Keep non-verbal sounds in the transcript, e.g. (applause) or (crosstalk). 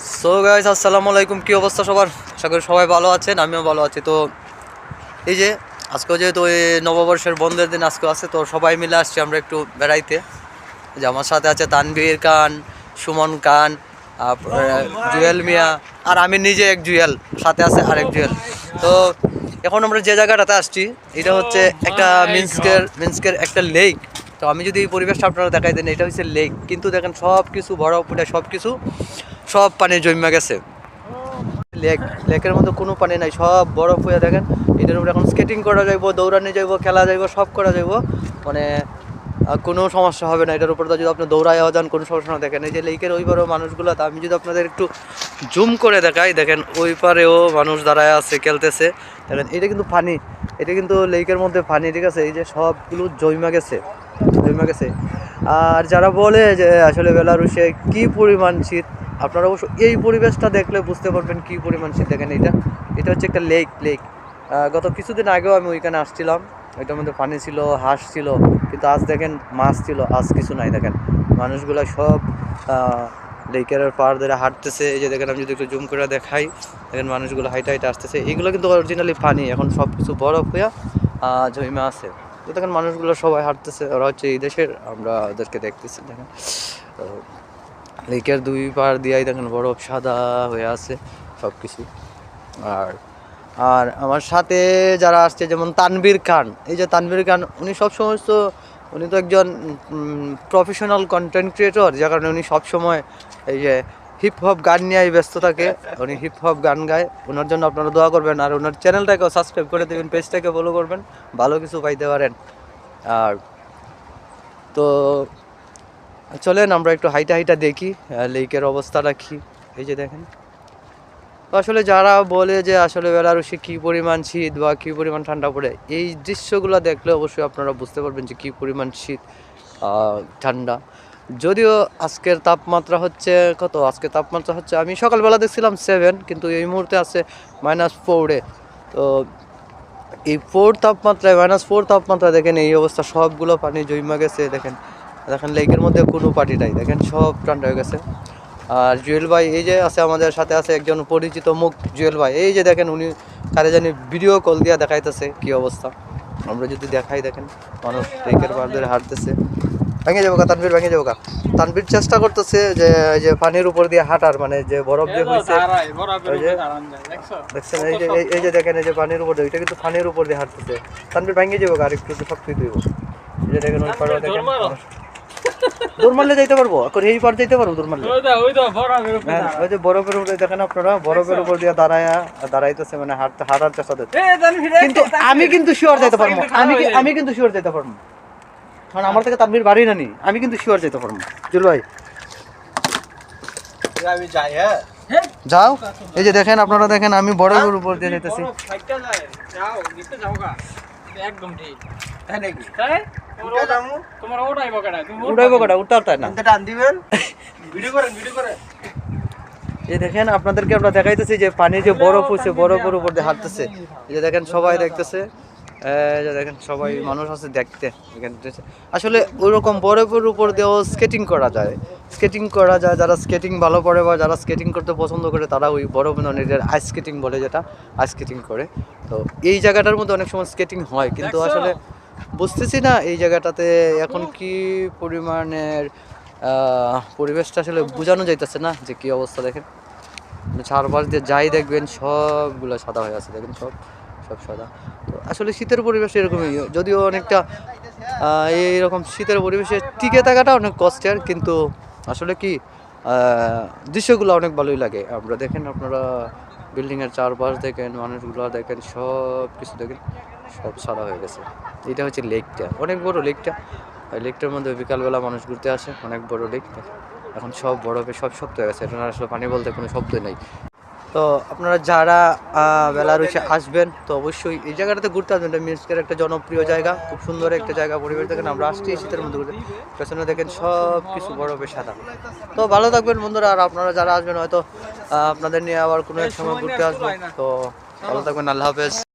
So guys আসসালামু আলাইকুম। কী অবস্থা সবার? আশা করি সবাই ভালো আছেন, আমিও ভালো আছি। তো এই যে, আজকেও যেহেতু নববর্ষের বন্ধের দিন আজকে আছে, তো সবাই মিলে আসছি আমরা একটু বেড়াইতে। যে আমার সাথে আছে তানভীর খান, সুমন তারপরে জুয়েল মিয়া, আর আমি নিজে এক জুয়েল, সাথে আছে আরেক জুয়েল। তো এখন আমরা যে জায়গাটাতে আসছি, এটা হচ্ছে একটা মিন্সকের মিন্সকের একটা লেক। তো আমি যদি এই পরিবেশটা আপনারা দেখাই দেন, এটা হচ্ছে লেক। কিন্তু দেখেন সব কিছু বরফ উঠে সব কিছু সব পানি জমে গেছে। লেক, লেকের মধ্যে কোনো পানি নাই, সব বরফ হয়ে দেখেন। এটার উপরে এখন স্কেটিং করা যাইব, দৌড়ানি যাইব, খেলা যাইব, সব করা যাইব। মানে কোনো সমস্যা হবে না, এটার উপরে যদি আপনি দৌড়ায় যান, কোনো সমস্যা না। দেখেন, এই যে লেকের ওই পারেও মানুষগুলো আমি যদি আপনাদের একটু জুম করে দেখাই, দেখেন, ওই পারেও মানুষ দাঁড়ায় আছে, খেলতেছে। দেখেন, এটা কিন্তু পানি, এটা কিন্তু লেকের মধ্যে পানি, ঠিক আছে? এই যে সবগুলো জমা গেছে জমা গেছে। আর যারা বলে যে আসলে বেলারুশে কি পরিমাণ শীত আপনারা অবশ্য এই পরিবেশটা দেখলে বুঝতে পারবেন কি পরিমাণ শীত। দেখেন এটা এটা হচ্ছে একটা লেক লেক গত কিছুদিন আগেও আমি ওইখানে আসছিলাম। ওইটার মধ্যে পানি ছিল হাঁস ছিল কিন্তু আজ দেখেন মাছ ছিল আজ কিছু নাই। দেখেন মানুষগুলো সব লেকের পার ধরে হাঁটতেছে। এই যে দেখেন আমি যদি একটু জুম করে দেখাই দেখেন মানুষগুলো হাইটে হাইটে আসতেছে। এইগুলো কিন্তু অরিজিনালি পানি এখন সব কিছু বরফ হইয়া আহ, জমে আছে। তো দেখেন মানুষগুলো সবাই হাঁটতেছে ওরা হচ্ছে এই দেশের আমরা ওদেরকে দেখতেছি। দেখেন লেকের দুই পার দিয়াই দেখেন বরফ সাদা হয়ে আছে সব কিছু আর আর আমার সাথে যারা আসছে, যেমন তানভীর খান, এই যে তানভীর খান, উনি সব সমস্ত উনি তো একজন প্রফেশনাল কন্টেন্ট ক্রিয়েটর যার কারণে উনি সবসময় এই যে হিপ হপ গান নিয়ে ব্যস্ত থাকে। উনি হিপ হপ গান গায়। ওনার জন্য আপনারা দোয়া করবেন, আর ওনার চ্যানেলটাকেও সাবস্ক্রাইব করে দেবেন পেজটাকে ফলো করবেন, ভালো কিছু পাইতে পারেন। আর, তো চলেন, আমরা একটু হাইটা হাইটা দেখি লেকের অবস্থাটা কি? এই যে দেখেন। আসলে যারা বলে যে আসলে বেলারুশে কী পরিমাণ শীত বা কী পরিমাণ ঠান্ডা পড়ে, এই দৃশ্যগুলো দেখলে অবশ্যই আপনারা বুঝতে পারবেন যে কী পরিমাণ শীত ঠান্ডা। যদিও আজকের তাপমাত্রা হচ্ছে কত? আজকে তাপমাত্রা হচ্ছে, আমি সকালবেলা দেখছিলাম সেভেন কিন্তু এই মুহূর্তে আছে মাইনাস ফোরে তো এই ফোর তাপমাত্রায় মাইনাস ফোর তাপমাত্রা দেখেন এই অবস্থা, সবগুলো পানি জমা গেছে, দেখেন। দেখেন লেকের মধ্যে কোনো পাটি নাই। দেখেন সব ঠান্ডা হয়ে গেছে। আর জুয়েল ভাই এই যে আছে আমাদের সাথে আছে একজন পরিচিত মুখ জুয়েল ভাই। এই যে দেখেন উনি কারে জানি ভিডিও কল দিয়া দেখাইতেছে কি অবস্থা? আমরা যদি দেখাই দেখেন মানুষ লেকের পার ধরে হাঁটতেছে। ভেঙে যাব গা তানভীর ভেঙে যাব গা। তানভীর চেষ্টা করতেছে যে এই যে পানির উপর দিয়ে হাঁটার মানে যে বরফ যে হয়েছে দেখছেন এই যে এই- যে দেখেন এই যে পানির উপর দিয়ে এটা কিন্তু পানির উপর দিয়ে হাঁটতেছে। তানভীর ভেঙে যাব আর একটু শক্তি দিব। এই যে দেখেন ওই দেখেন দৌড় মারলে যাইতে পারব? এখন এই পার যাইতে পারব দৌড় মারলে হ্যাঁ, ওই যে বরফের উপরে দেখেন আপনারা বরফের উপর দিয়ে দাঁড়ায় দাঁড়াইতেছে মানে হাঁটতে হাঁটার চেষ্টা কিন্তু আমি কিন্তু শিওর যেতে পারব। আমি আমি কিন্তু শিওর যেতে পারব। কারণ আমার থেকে তানভীর বাড়ি না নি আমি কিন্তু শিওর যেতে পারব। জুল ভাই। আমি যাই হ্যাঁ? যাও। এই যে দেখেন আপনারা দেখেন আমি বরফের উপর দিয়ে যেতেছি একদম ঠিক। তাই নাকি? তাই? তোমার ওটাই বকাটা তুমি উড়াইবো উঠতে পারতাই না? টান দিবেন? (laughs) ভিডিও করেন ভিডিও করেন। এই দেখেন আপনাদেরকে আমরা দেখাইতেছি যে পানি যে বরফ হচ্ছে বরফের উপর দিয়ে হাঁটতেছে। এই যে দেখেন সবাই দেখতেছে। দেখেন সবাই মানুষ আছে দেখতে। আসলে ওইরকম বরফের উপর দিয়েও স্কেটিং করা যায়। স্কেটিং করা যায় যারা স্কেটিং ভালো পড়ে বা যারা স্কেটিং করতে পছন্দ করে তারা ওই বরফ নিজের আইস স্কেটিং বলে যেটা আইস স্কেটিং করে। তো এই জায়গাটার মধ্যে অনেক সময় স্কেটিং হয় কিন্তু আসলে বুঝতেছি না এই জায়গাটাতে এখন কি পরিমাণের পরিবেশটা আসলে বোঝানো যাইতেছে না যে কি অবস্থা দেখেন। মানে চারপাশ দিয়ে যাই দেখবেন সবগুলো সাদা হয়ে আছে দেখেন সব। সব সাদা। তো আসলে শীতের পরিবেশ এরকমই, যদিও অনেকটা এইরকম শীতের পরিবেশে টিকে থাকাটা অনেক কষ্টের, কিন্তু আসলে কি দৃশ্যগুলো অনেক ভালোই লাগে। আমরা দেখেন আপনারা বিল্ডিংয়ের চারপাশ দেখেন, মানুষগুলো দেখেন, সব কিছু দেখেন, সব সাদা হয়ে গেছে। এটা হচ্ছে লেকটা, অনেক বড় লেকটা। লেকটার মধ্যে বিকালবেলা মানুষ ঘুরতে আসে, অনেক বড় লেক। এখন সব বরফে সব শক্ত হয়ে গেছে, এটা আসলে পানি বলতে কোনো শব্দই নেই। তো আপনারা যারা বেলার বেলারুসে আসবেন, তো অবশ্যই এই জায়গাটাতে ঘুরতে আসবেন। এটা মিন্সকের একটা জনপ্রিয় জায়গা, খুব সুন্দর একটা জায়গা, পরিবেশ দেখেন, আমরা আসছি শীতের মধ্যে ঘুরতে। পেছনে দেখেন সব কিছু বরফে সাদা। তো ভালো থাকবেন বন্ধুরা, আর আপনারা যারা আসবেন, হয়তো আপনাদের নিয়ে আবার কোনো এক সময় ঘুরতে আসব। তো ভালো থাকবেন, আল্লাহ হাফেজ।